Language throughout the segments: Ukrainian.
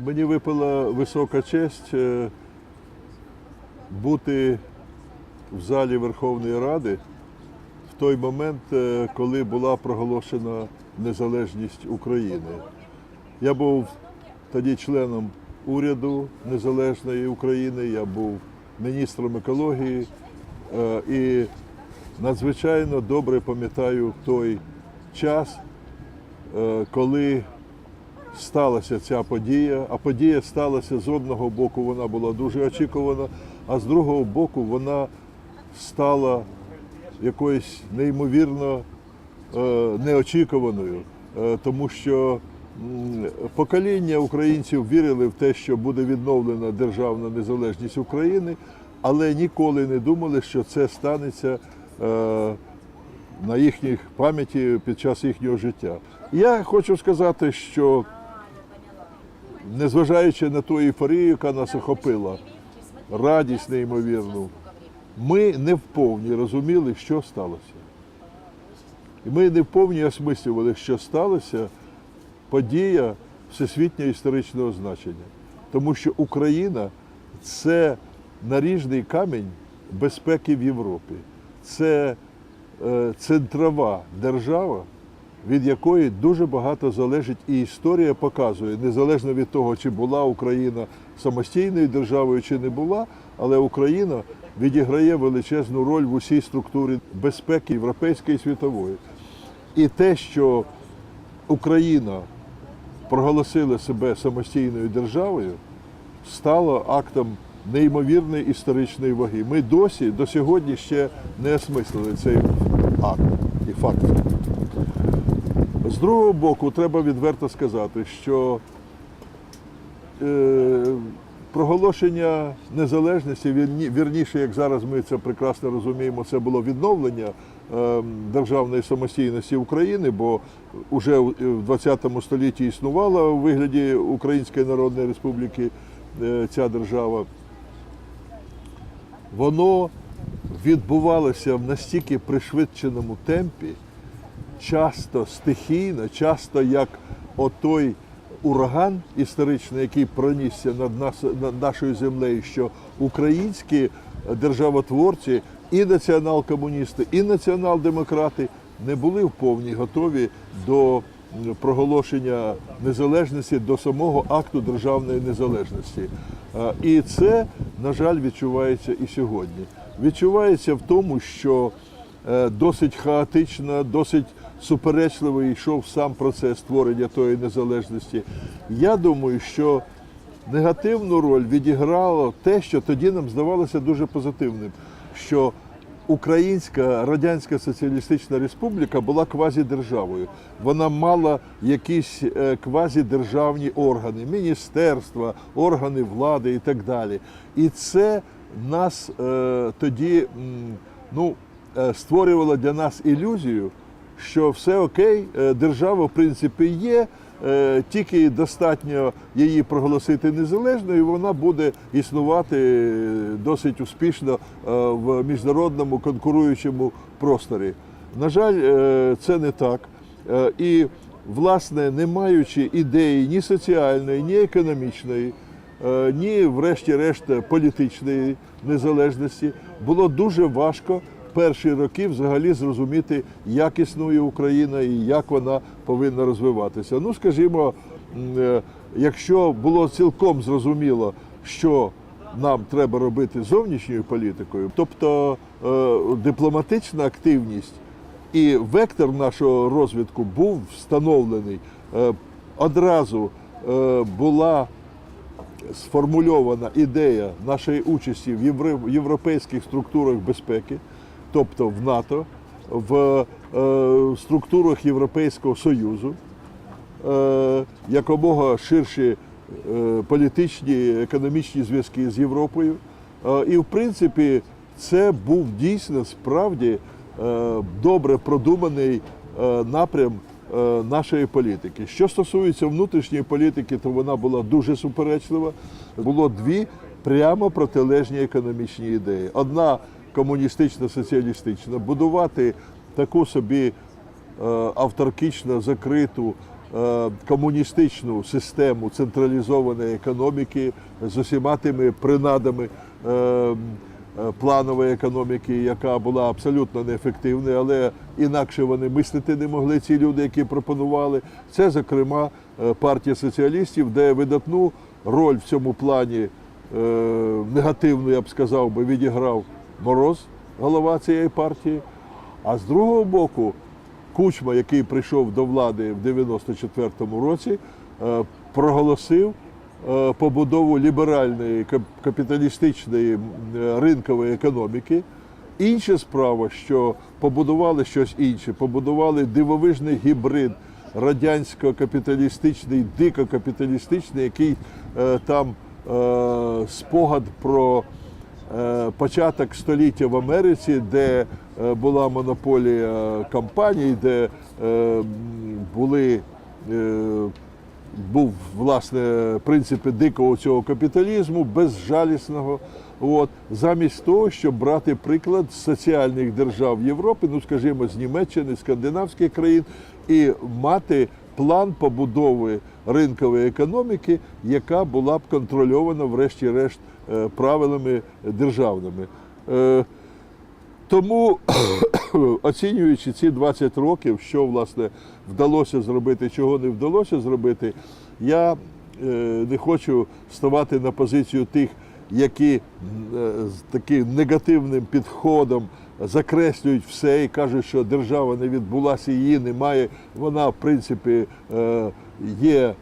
Мені випала висока честь е, бути в залі Верховної Ради в той момент, е, коли була проголошена незалежність України. Я був тоді членом уряду Незалежної України, я був міністром екології е, і надзвичайно добре пам'ятаю той час, коли сталася ця подія. А подія сталася з одного боку, вона була дуже очікувана, а з другого боку вона стала якоюсь неймовірно е, неочікуваною, е, тому що покоління українців вірили в те, що буде відновлена державна незалежність України, але ніколи не думали, що це станеться. е, на їхніх пам'яті під час їхнього життя. Я хочу сказати, що незважаючи на ту ейфорію, яка нас охопила, радість неймовірну, ми не вповні розуміли, що сталося. І ми не вповні осмислювали, що сталося подія всесвітнього історичного значення. Тому що Україна це наріжний камінь безпеки в Європі. Це е, центрова держава, від якої дуже багато залежить, і історія показує, незалежно від того, чи була Україна самостійною державою, чи не була, але Україна відіграє величезну роль в усій структурі безпеки європейської і світової. І те, що Україна проголосила себе самостійною державою, стало актом неймовірної історичної ваги. Ми досі до сьогодні ще не осмислили цей акт другого боку, треба відверто сказати, що е, проголошення незалежності, вірніше, як зараз ми це прекрасно розуміємо, це було відновлення е, державної самостійності України, бо вже в 20 столітті існувала у вигляді Української Народної Республіки е, ця держава. Воно відбувалося в настільки пришвидшеному темпі, часто стихійно, часто як отой ураган історичний, який пронісся над, нас, над нашою землею, що українські державотворці, і націонал-комуністи, і націонал-демократи не були вповні готові до проголошення незалежності, до самого акту державної незалежності. І це, на жаль, відчувається і сьогодні. Відчувається в тому, що е, досить хаотично, досить суперечливо йшов сам процес створення тої незалежності. Я думаю, що негативну роль відіграло те, що тоді нам здавалося дуже позитивним, що Українська Радянська Соціалістична Республіка була квазідержавою. Вона мала якісь е, квазідержавні органи, міністерства, органи влади і так далі. І це нас е, тоді ну, е, створювало для нас ілюзію, що все окей, е, держава в принципі є, е, тільки достатньо її проголосити незалежною, і вона буде існувати е, досить успішно в міжнародному конкуруючому просторі. На жаль, це не так. І, власне, не маючи ідеї ні соціальної, ні економічної, ні, врешті-решт, політичної незалежності, було дуже важко перші роки взагалі зрозуміти, як існує Україна і як вона повинна розвиватися. Ну, скажімо, е, якщо було цілком зрозуміло, що нам треба робити зовнішньою політикою, тобто е, дипломатична активність і вектор нашого розвитку був встановлений. Е, Одразу була сформульована ідея нашої участі в європейських структурах безпеки, тобто в НАТО, в е, структурах Європейського Союзу, е, якомога ширші е, політичні, економічні зв'язки з Європою. І в принципі, це був дійсно справді добре продуманий напрям нашої політики. Що стосується внутрішньої політики, то вона була дуже суперечлива. Було дві прямо протилежні економічні ідеї. Одна комуністично-соціалістична, будувати таку собі е, авторкічно закриту е, комуністичну систему централізованої економіки з усіма тими принадами е, планової економіки, яка була абсолютно неефективною, але інакше вони мислити не могли ці люди, які пропонували. Це, зокрема, партія соціалістів, де видатну роль в цьому плані негативну, я б сказав би, відіграв Мороз, голова цієї партії. А з другого боку, Кучма, який прийшов до влади в 94-му році, е, проголосив е, побудову ліберальної капіталістичної е, ринкової економіки. Інша справа, що побудували щось інше, побудували дивовижний гібрид радянсько-капіталістичний, дико-капіталістичний, який е, там спогад про початок століття в Америці, де е, була монополія компаній, де е, були. е, був власне принципи дикого цього капіталізму, безжалісного. От замість того, щоб брати приклад з соціальних держав Європи, ну скажімо, з Німеччини, скандинавських країн, і мати план побудови ринкової економіки, яка була б контрольована, врешті-решт, е, правилами державними. Е, тому, оцінюючи ці 20 років, що власне вдалося зробити, чого не вдалося зробити, я е, не хочу ставати на позицію тих, які е, з таким негативним підходом закреслюють все і кажуть, що держава не відбулася, її немає. Вона, в принципі, е, є е,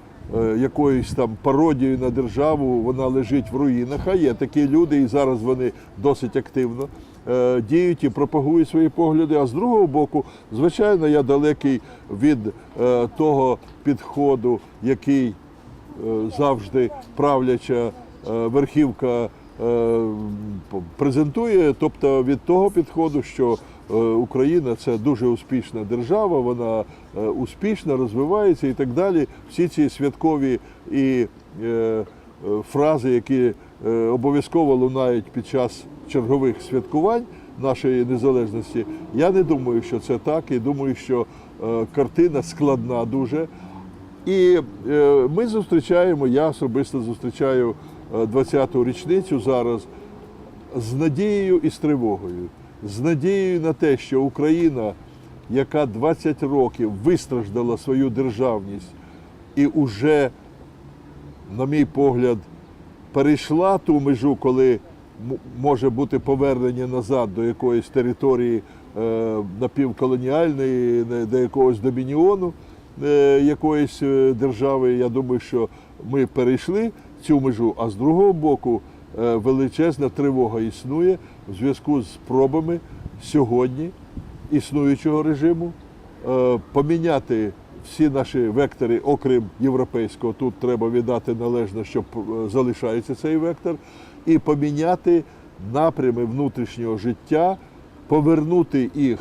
якоюсь там пародією на державу, вона лежить в руїнах. А є такі люди, і зараз вони досить активно е, діють і пропагують свої погляди. А з другого боку, звичайно, я далекий від е, того підходу, який е, завжди правляча е, верхівка е, презентує, тобто від того підходу, що е, Україна це дуже успішна держава, вона е, успішно розвивається і так далі. Всі ці святкові і е, е, фрази, які е, обов'язково лунають під час чергових святкувань нашої незалежності. Я не думаю, що це так, і думаю, що е, картина складна дуже. І е, ми зустрічаємо, я особисто зустрічаю е, 20-ту річницю зараз з надією і з тривогою, з надією на те, що Україна, яка 20 років вистраждала свою державність і уже, на мій погляд, перейшла ту межу, коли може бути повернення назад до якоїсь території е, напівколоніальної, до якогось домініону е, якоїсь е, держави. Я думаю, що ми перейшли цю межу, а з другого боку величезна тривога існує в зв'язку з спробами сьогодні існуючого режиму. Е, поміняти всі наші вектори, окрім європейського, тут треба віддати належно, що е, залишається цей вектор, і поміняти напрями внутрішнього життя, повернути їх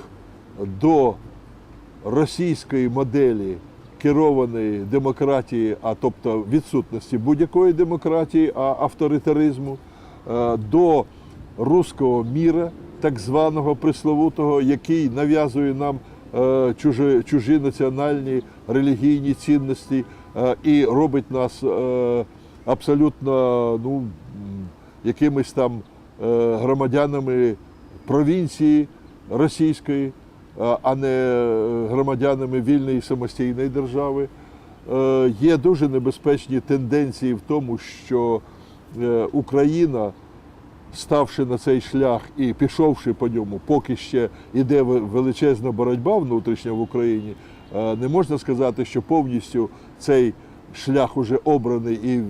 до російської моделі керованої демократії, а тобто відсутності будь-якої демократії, а авторитаризму, е, до руського міра, так званого пресловутого, який нав'язує нам е, чужі, чужі національні релігійні цінності е, і робить нас абсолютно ну, якимись там громадянами провінції російської, а- а не е, громадянами вільної самостійної держави. Е, Є дуже небезпечні тенденції в тому, що е, Україна, ставши на цей шлях і пішовши по ньому, поки ще йде величезна боротьба внутрішня в Україні, е, не можна сказати, що повністю цей шлях уже обраний і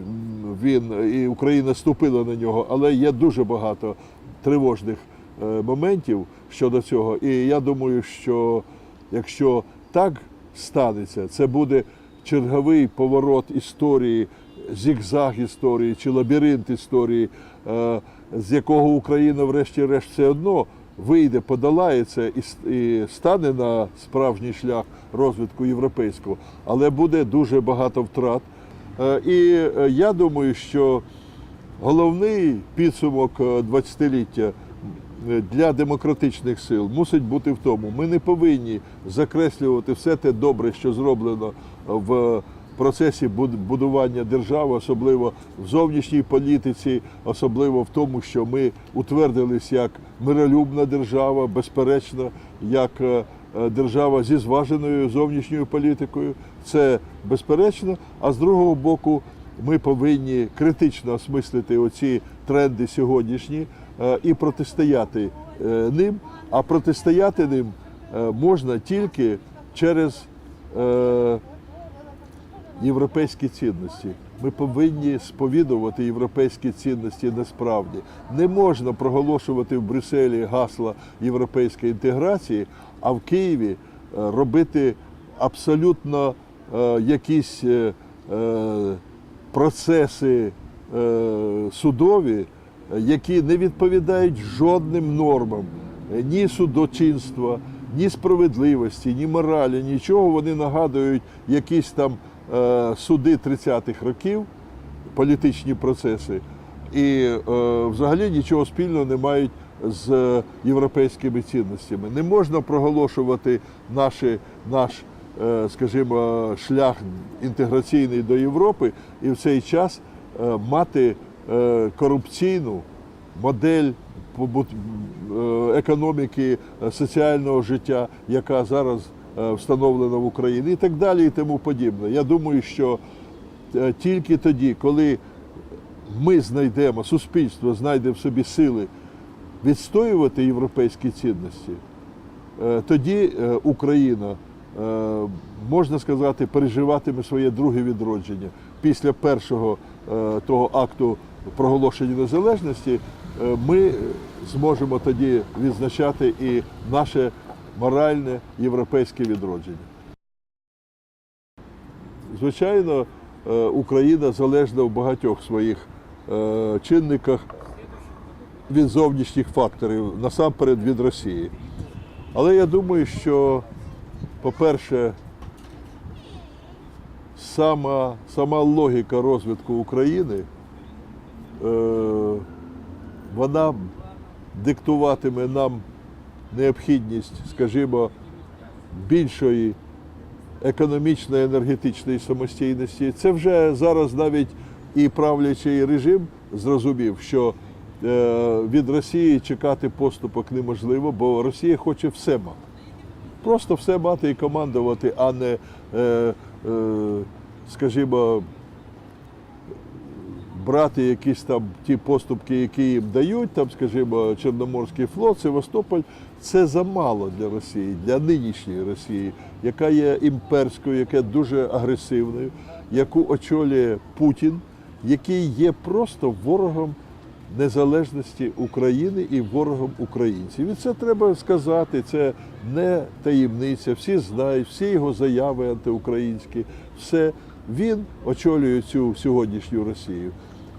він і Україна ступила на нього, але є дуже багато тривожних е, моментів щодо цього. І я думаю, що якщо так станеться, це буде черговий поворот історії, зігзаг історії чи лабіринт історії, е, з якого Україна, врешті-решт, все одно вийде, подолає це і, стане на справжній шлях розвитку європейського, але буде дуже багато втрат. Е, І е, я думаю, що головний підсумок е, 20-ліття е, для демократичних сил мусить бути в тому, ми не повинні закреслювати все те добре, що зроблено в процесі буд- будування держави, особливо в зовнішній політиці, особливо в тому, що ми утвердились як миролюбна держава, безперечно, як е, е, держава зі зваженою зовнішньою політикою. Це безперечно. А з другого боку, ми повинні критично осмислити оці тренди сьогоднішні е, і протистояти е, ним. А протистояти ним е, можна тільки через е, європейські цінності. Ми повинні сповідувати європейські цінності насправді. Не можна проголошувати в Брюсселі гасла європейської інтеграції, а в Києві е, робити абсолютно е, якісь е, е, процеси е, судові, е, які не відповідають жодним нормам е, ні судочинства, ні справедливості, ні моралі, нічого. Вони нагадують якісь там е, суди 30-х років, політичні процеси, і е, взагалі нічого спільного не мають з європейськими цінностями. Не можна проголошувати наші, наш, скажімо, шлях інтеграційний до Європи і в цей час мати корупційну модель е, економіки е, соціального життя, яка зараз е, встановлена в Україні, і так далі, і тому подібне. Я думаю, що е, тільки тоді, коли ми знайдемо, суспільство знайде в собі сили відстоювати європейські цінності, е, тоді е, Україна, е, можна сказати, переживатиме своє друге відродження. Після першого е, того акту проголошення незалежності е, ми зможемо тоді відзначати і наше моральне європейське відродження. Звичайно, е, Україна залежна в багатьох своїх е, чинниках від зовнішніх факторів, насамперед від Росії. Але я думаю, що, по-перше, сама, сама логіка розвитку України, вона диктуватиме нам необхідність, скажімо, більшої економічної енергетичної самостійності. Це вже зараз навіть і правлячий режим зрозумів, що е, від Росії чекати поступок неможливо, бо Росія хоче все мати. Просто все мати і командувати, а не, е, е, скажімо, брати якісь там ті поступки, які їм дають, там, скажімо, Чорноморський флот, Севастополь, це замало для Росії, для нинішньої Росії, яка є імперською, яка дуже агресивною, яку очолює Путін, який є просто ворогом незалежності України і ворогом українців. І це треба сказати, це не таємниця. Всі знають, всі його заяви антиукраїнські, все. Він очолює цю сьогоднішню Росію.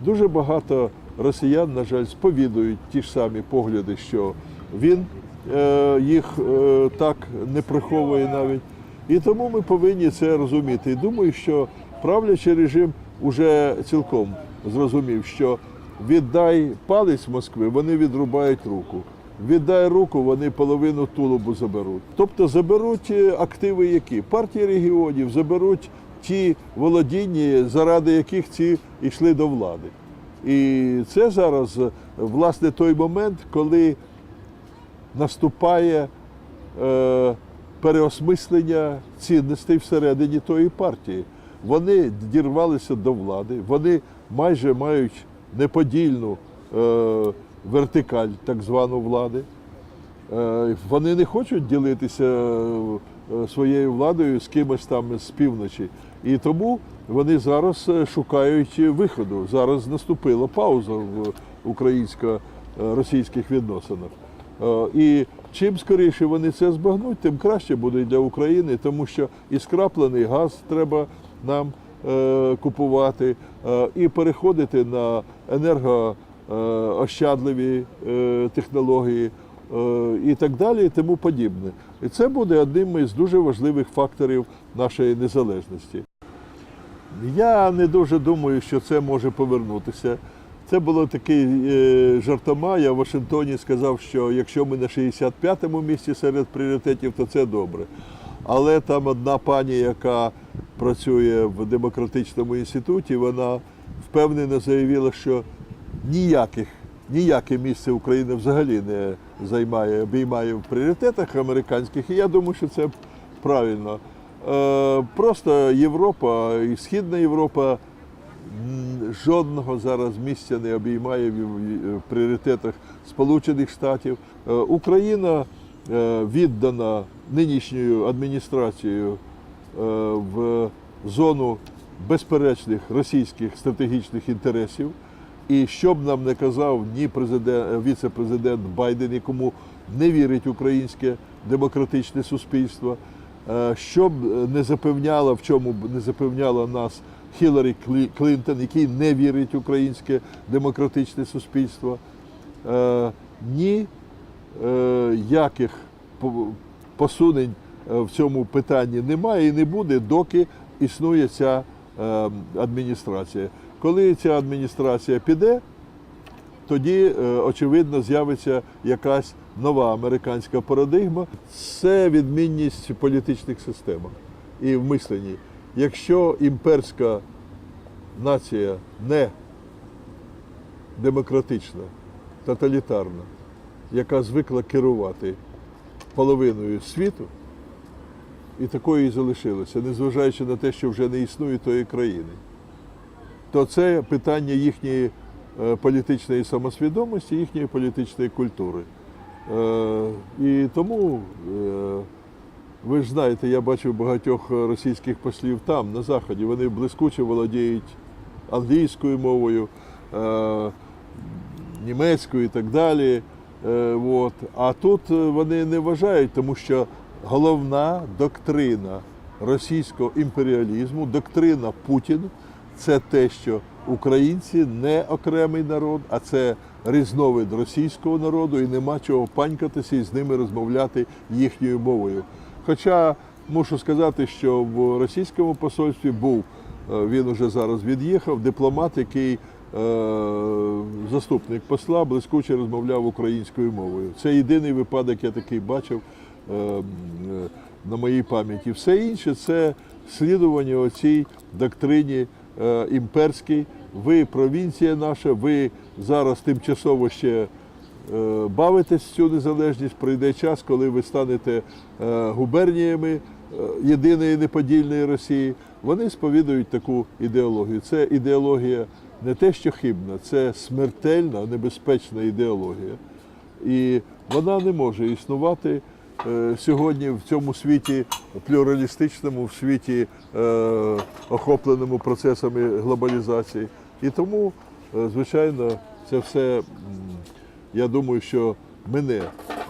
Дуже багато росіян, на жаль, сповідують ті ж самі погляди, що він е, їх е, так не приховує навіть. І тому ми повинні це розуміти. І думаю, що правлячий режим уже цілком зрозумів, що віддай палець Москви, вони відрубають руку. Віддай руку, вони половину тулубу заберуть. Тобто заберуть е, активи які? Партії регіонів заберуть ті володіння, заради яких ці йшли до влади. І це зараз е, власне той момент, коли наступає е, переосмислення цінностей всередині тої партії. Вони дірвалися до влади, вони майже мають неподільну е, вертикаль так звану влади. Е, Вони не хочуть ділитися е, своєю владою з кимось там з півночі. І тому вони зараз е, шукають виходу. Зараз наступила пауза в українсько-російських відносинах. Е, І чим скоріше вони це збагнуть, тим краще буде для України, тому що і скраплений газ треба нам е, купувати, е, і переходити на енергоощадливі е, технології е, і так далі, і тому подібне. І це буде одним із дуже важливих факторів нашої незалежності. Я не дуже думаю, що це може повернутися. Це було такий е, жартома. Я в Вашингтоні сказав, що якщо ми на 65-му місці серед пріоритетів, то це добре. Але там одна пані, яка працює в демократичному інституті, вона впевнено заявила, що ніяких, ніяке місце України взагалі не займає, обіймає в пріоритетах американських. І я думаю, що це правильно. Е, Просто Європа і Східна Європа жодного зараз місця не обіймає в пріоритетах Сполучених Штатів. Е, Україна е, віддана нинішньою адміністрацією в зону безперечних російських стратегічних інтересів. І що б нам не казав ні президент, віце-президент Байден, якому не вірить українське демократичне суспільство, е, що б не запевняла, в чому б не запевняла нас Хіларі Клі- Клінтон, який не вірить в українське демократичне суспільство, е, ні е, яких посунень в цьому питанні немає і не буде, доки існує ця адміністрація. Коли ця адміністрація піде, тоді, очевидно, з'явиться якась нова американська парадигма. Це відмінність політичних системах і в мисленні. Якщо імперська нація не демократична, тоталітарна, яка звикла керувати половиною світу, і такою і залишилося, незважаючи на те, що вже не існує тої країни, то це питання їхньої е, політичної самосвідомості, їхньої політичної культури. Е, І тому, е, ви ж знаєте, я бачив багатьох російських послів там, на Заході. Вони блискуче володіють англійською мовою, е, німецькою і так далі. От. А тут вони не вважають, тому що головна доктрина російського імперіалізму, доктрина Путіна це те, що українці не окремий народ, а це різновид російського народу, і нема чого панькатися і з ними розмовляти їхньою мовою. Хоча мушу сказати, що в російському посольстві був, е, він уже зараз від'їхав, дипломат, який е, заступник посла блискуче розмовляв українською мовою. Це єдиний випадок, я такий бачив е, на моїй пам'яті. Все інше це слідування оцій доктрині імперській. Ви провінція наша, ви зараз тимчасово ще е, бавитесь цю незалежність. Прийде час, коли ви станете е, губерніями е, єдиної неподільної Росії. Вони сповідують таку ідеологію. Це ідеологія не те, що хибна, це смертельна, небезпечна ідеологія. І вона не може існувати сьогодні в цьому світі плюралістичному, в світі охопленому процесами глобалізації. І тому, звичайно, це все, я думаю, що мене.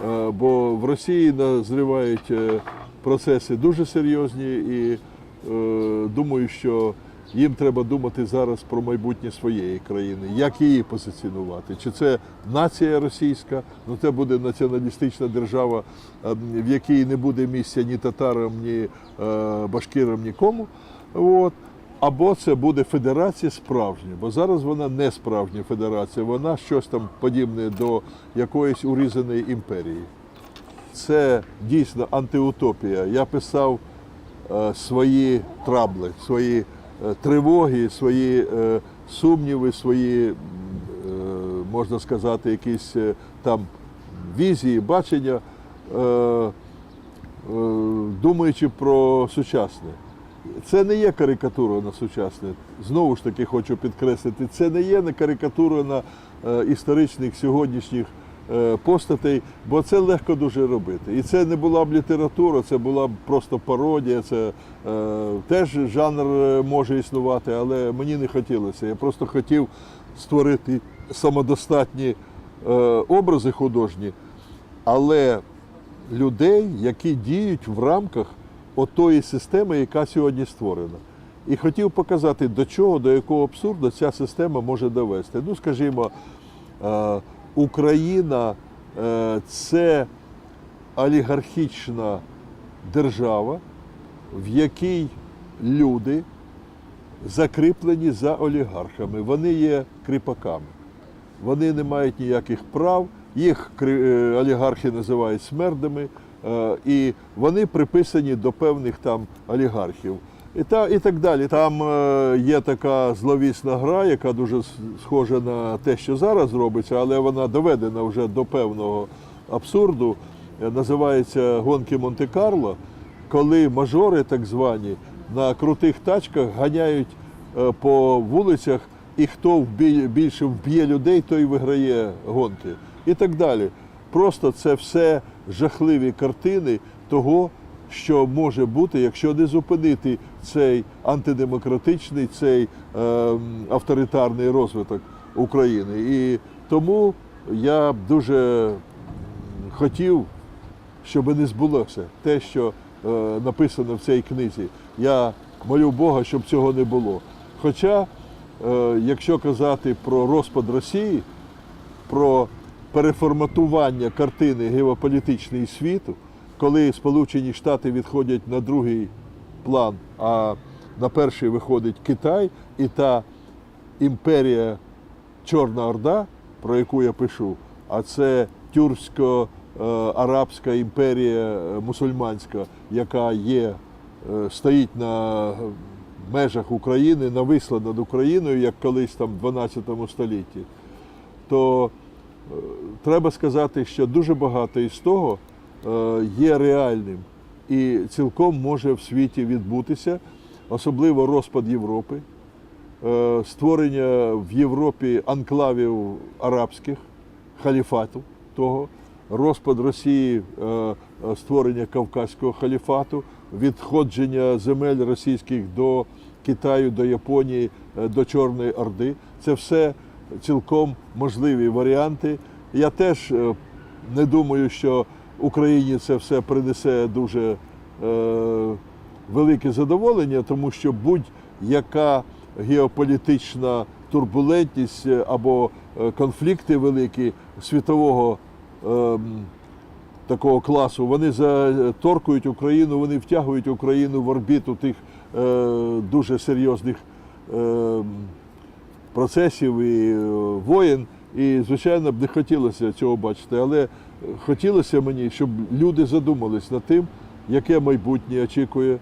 Е, Бо в Росії назрівають е, процеси дуже серйозні і е, думаю, що їм треба думати зараз про майбутнє своєї країни, як її позиціонувати. Чи це нація російська, ну це буде націоналістична держава, е, в якій не буде місця ні татарам, ні башкирам, нікому. От. Або це буде федерація справжня, бо зараз вона не справжня федерація, вона щось там подібне до якоїсь урізаної імперії. Це дійсно антиутопія. Я писав е, свої трабли, свої е, тривоги, свої е, сумніви, свої, е, можна сказати, якісь е, там візії, бачення, е, е, думаючи про сучасне. Це не є карикатура на сучасне. Знову ж таки хочу підкреслити, це не є не карикатура на е, історичних сьогоднішніх е, постатей, бо це легко дуже робити. І це не була б література, це була б просто пародія. Це е, теж жанр е, може існувати, але мені не хотілося. Я просто хотів створити самодостатні е, образи художні, але людей, які діють в рамках отої системи, яка сьогодні створена. І хотів показати, до чого, до якого абсурду ця система може довести. Ну, скажімо, е, Україна е, це олігархічна держава, в якій люди закріплені за олігархами. Вони є кріпаками. Вони не мають ніяких прав, їх е, олігархи називають смердами, І вони приписані до певних там олігархів. І, та, і так далі. Там е, є така зловісна гра, яка дуже схожа на те, що зараз робиться, але вона доведена вже до певного абсурду. Е, Називається гонки Монте-Карло, коли мажори, так звані, на крутих тачках ганяють е, по вулицях, і хто більше вб'є людей, той виграє гонки. І так далі. Просто це все жахливі картини того, що може бути, якщо не зупинити цей антидемократичний, цей е, авторитарний розвиток України. І тому я б дуже хотів, щоб не збулося те, що е, написано в цій книзі. Я молю Бога, щоб цього не було. Хоча, е, якщо казати про розпад Росії, про переформатування картини геополітичної світу, коли Сполучені Штати відходять на другий план, а на перший виходить Китай і та імперія Чорна Орда, про яку я пишу, а це тюрксько-арабська імперія е, мусульманська, яка є, е, стоїть на межах України, нависла над Україною, як колись там в 12 столітті, то треба сказати, що дуже багато із того е, є реальним і цілком може в світі відбутися, особливо розпад Європи, е, створення в Європі анклавів арабських, халіфату того, розпад Росії, е, е, створення Кавказького халіфату, відходження земель російських до Китаю, до Японії, е, до Чорної Орди. Це все цілком можливі варіанти. Я теж е, не думаю, що Україні це все принесе дуже е, велике задоволення, тому що будь-яка геополітична турбулентність е, або е, конфлікти великі світового ем, такого класу, вони заторкують Україну, вони втягують Україну в орбіту тих е, дуже серйозних е, процесів і е, воєн. І, звичайно, б не хотілося цього бачити, але хотілося мені, щоб люди задумались над тим, яке майбутнє очікує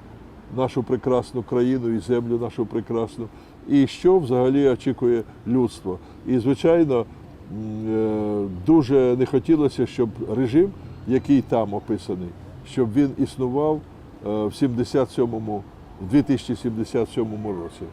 нашу прекрасну країну і землю нашу прекрасну, і що взагалі очікує людство. І, звичайно, е, дуже не хотілося, щоб режим, який там описаний, щоб він існував е, в 77-му, в 2077 році.